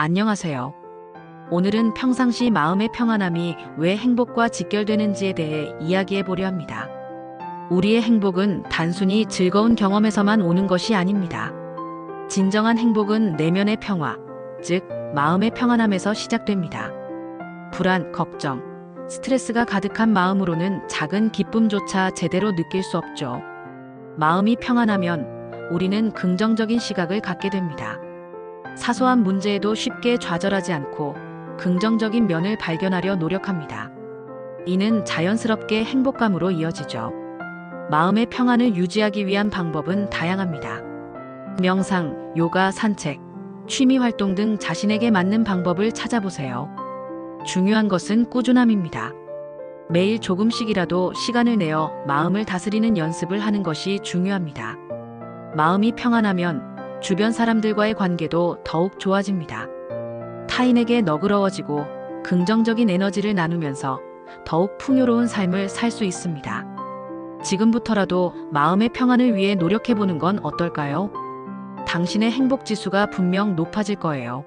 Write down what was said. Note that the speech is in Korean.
안녕하세요. 오늘은 평상시 마음의 평안함이 왜 행복과 직결되는지에 대해 이야기해 보려 합니다. 우리의 행복은 단순히 즐거운 경험에서만 오는 것이 아닙니다. 진정한 행복은 내면의 평화, 즉, 마음의 평안함에서 시작됩니다. 불안, 걱정, 스트레스가 가득한 마음으로는 작은 기쁨조차 제대로 느낄 수 없죠. 마음이 평안하면 우리는 긍정적인 시각을 갖게 됩니다. 사소한 문제에도 쉽게 좌절하지 않고 긍정적인 면을 발견하려 노력합니다. 이는 자연스럽게 행복감으로 이어지죠. 마음의 평안을 유지하기 위한 방법은 다양합니다. 명상, 요가, 산책, 취미 활동 등 자신에게 맞는 방법을 찾아보세요. 중요한 것은 꾸준함입니다. 매일 조금씩이라도 시간을 내어 마음을 다스리는 연습을 하는 것이 중요합니다. 마음이 평안하면 주변 사람들과의 관계도 더욱 좋아집니다. 타인에게 너그러워지고 긍정적인 에너지를 나누면서 더욱 풍요로운 삶을 살 수 있습니다. 지금부터라도 마음의 평안을 위해 노력해보는 건 어떨까요? 당신의 행복 지수가 분명 높아질 거예요.